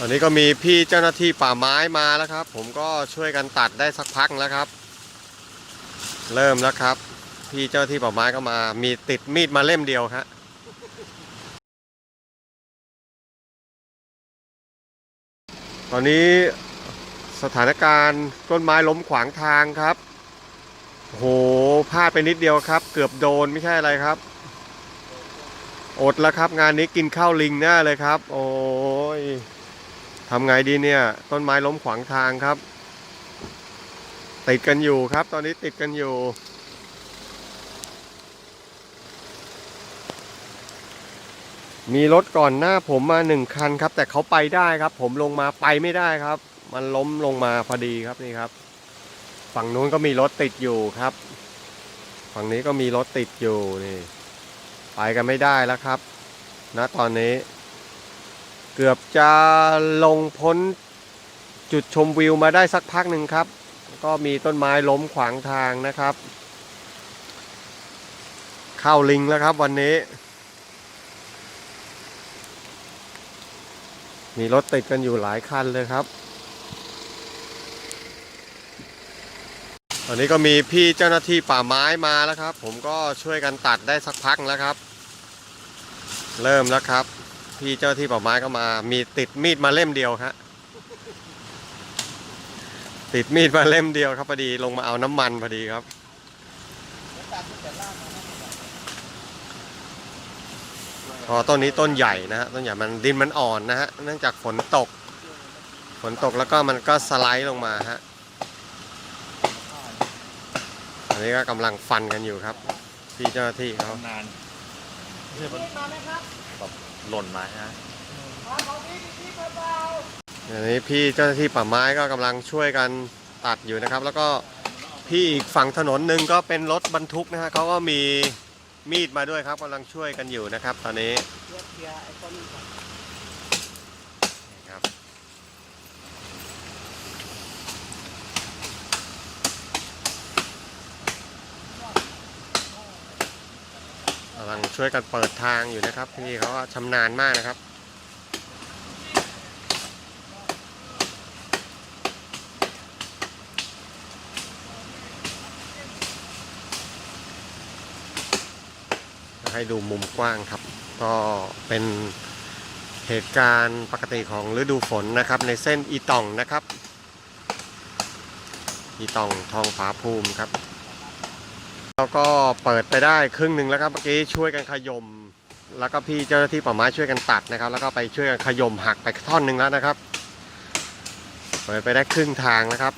ตอนนี้ก็มีพี่เจ้าหน้าที่ป่าไม้มาแล้วครับ ผมก็ช่วยกันตัดได้สักพักแล้วครับ เริ่มแล้วครับ พี่เจ้าหน้าที่ป่าไม้ก็มา มีติดมีดมาเล่มเดียวครับตอนนี้สถานการณ์ต้นไม้ล้มขวางทางครับโอ้โหพลาดไปนิดเดียวครับ เกือบโดนไม่ใช่อะไรครับ อดแล้วครับงานนี้กินข้าวลิงแน่เลยครับ โอ้ย ทำไงดีเนี่ย ต้นไม้ล้มขวางทางครับ ติดกันอยู่ครับ ตอนนี้ติดกันอยู่ มีรถก่อนหน้าผมมาหนึ่งคันครับ แต่เขาไปได้ครับ ผมลงมาไปไม่ได้ครับ มันล้มลงมาพอดีครับนี่ครับ ฝั่งนู้นก็มีรถติดอยู่ครับ ฝั่งนี้ก็มีรถติดอยู่นี่ ไปกันไม่ได้แล้วครับณตอนนี้ เกือบจะลงพ้นจุดชมวิวมาได้สักพักหนึ่งครับ ก็มีต้นไม้ล้มขวางทางนะครับ เข้าลิงแล้วครับวันนี้ มีรถติดกันอยู่หลายคันเลยครับ ตอนนี้ก็มีพี่เจ้าหน้าที่ป่าไม้มาแล้วครับ ผมก็ช่วยกันตัดได้สักพักแล้วครับ เริ่มแล้วครับ พี่เจ้าที่ป่าไม้ก็มา มีติดมีดมาเล่มเดียวครับติดมีดมาเล่มเดียวครับพอดีลงมาเอาน้ำมันพอดีครับพอต้นนี้ต้นใหญ่นะฮะต้นใหญ่มันดินมันอ่อนนะฮะเนื่องจากฝนตก ฝนตกแล้วก็มันก็สไลด์ลงมาฮะอันนี้ก็กำลังฟันกันอยู่ครับ พี่เจ้าหน้าที่เขานาน ไม่ใช่มันแบบหล่นมาฮะอันนี้พี่เจ้าหน้าที่ป่าไม้ก็กำลังช่วยกันตัดอยู่นะครับ แล้วก็พี่อีกฝั่งถนนหนึ่งก็เป็นรถบรรทุกนะฮะเขาก็มีมีดมาด้วยครับกำลังช่วยกันอยู่นะครับ ตอนนี้นี่ครับกำลังช่วยกันเปิดทางอยู่นะครับ พี่เขาชำนาญมากนะครับให้ดูมุมกว้างครับ ก็เป็นเหตุการณ์ปกติของฤดูฝนนะครับ ในเส้นอีตองนะครับ อีตองทองผาภูมิครับ แล้วก็เปิดไปได้ครึ่งหนึ่งแล้วครับเมื่อกี้ช่วยกันขยม แล้วก็พี่เจ้าหน้าที่ป่าไม้ช่วยกันตัดนะครับ แล้วก็ไปช่วยกันขยมหักไปท่อนหนึ่งแล้วนะครับ เปิดไปได้ครึ่งทางนะครับ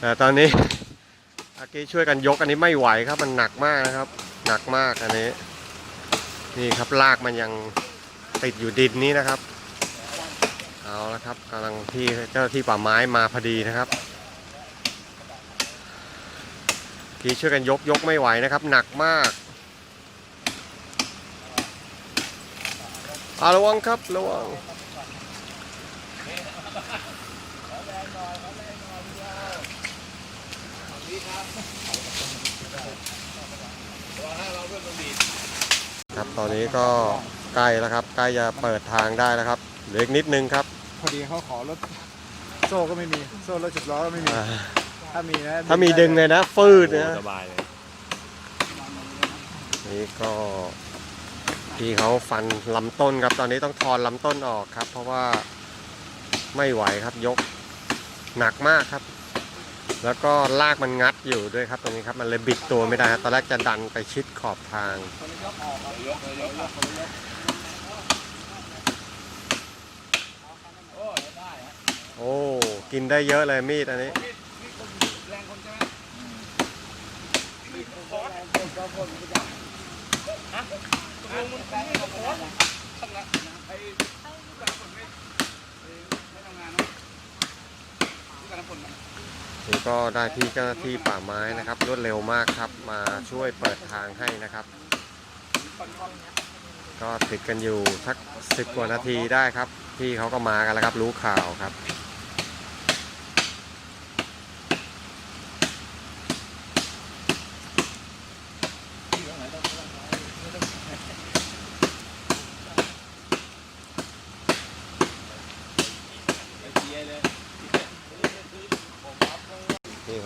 แต่ตอนนี้เมื่อกี้ช่วยกันยกอันนี้ไม่ไหวครับ มันหนักมากนะครับ หนักมากอันนี้ นี่ครับลากมันยังติดอยู่ดินนี้นะครับ เอาละครับกำลังที่เจ้าหน้าที่ป่าไม้มาพอดีนะครับ พี่ช่วยกันยกยกไม่ไหวนะครับ หนักมากอาระวังครับระวังครับตอนนี้ก็ใกล้แล้วครับ ใกล้จะเปิดทางได้แล้วครับเหลืออีกนิดนึงครับ พอดีเขาขอรถโซ่ก็ไม่มี โซ่รถสิบล้อก็ไม่มีอ่า ถ้ามีนะถ้ามีดึงเลยนะ ฟืดนะสบายเลยนี่ก็พี่เขาฟันลำต้นครับ ตอนนี้ต้องทอนลำต้นออกครับ เพราะว่าไม่ไหวครับยกหนักมากครับ แล้วก็ลากมันงัดอยู่ด้วยครับ ตรงนี้ครับมันเลยบิดตัวไม่ได้ครับตอนแรกจะดันไปชิดขอบทาง โอ้กินได้เยอะเลยมีดอันนี้ นี่ก็ได้ที่เจ้าหน้าที่ป่าไม้นะครับรวดเร็วมากครับมาช่วยเปิดทางให้นะครับ ก็ติดกันอยู่สักสิบกว่านาทีได้ครับ พี่เขาก็มากันแล้วครับรู้ข่าวครับ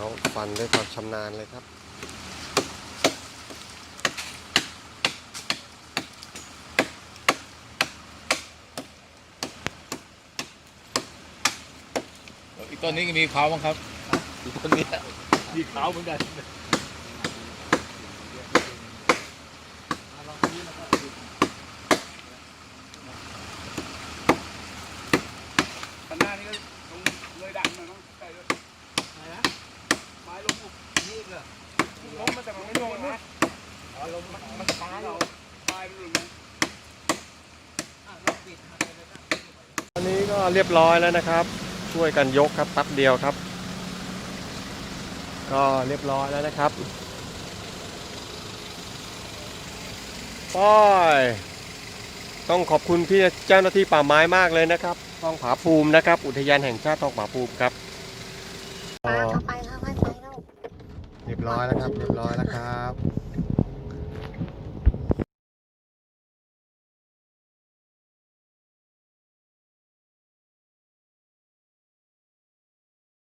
ต้อง ฟันด้วยความชำนาญเลยครับ อีกต้นนี้ก็มีเขาบ้างครับอีกต้นนี้มีเขาเหมือนกันข้างหน้านี่ก็ลงเลยดังหน่อยเนาะใกล้ด้วยไหนนะไม้ ลงนี่เหรอล้มมันแต่มันไม่โดนนะอ๋อลมมันมันช้าเราปลายมันหลุดนะอันนี้ก็เรียบร้อยแล้วนะครับ ช่วยกันยกครับแป๊บเดียวครับ ก็เรียบร้อยแล้วนะครับป้อยต้องขอบคุณพี่เจ้าหน้าที่ป่าไม้มากเลยนะครับทองผาภูมินะครับ อุทยานแห่งชาติทองผาภูมิครับ ยบร้อยแล้วครับ เรียบร้อยแล้วครับ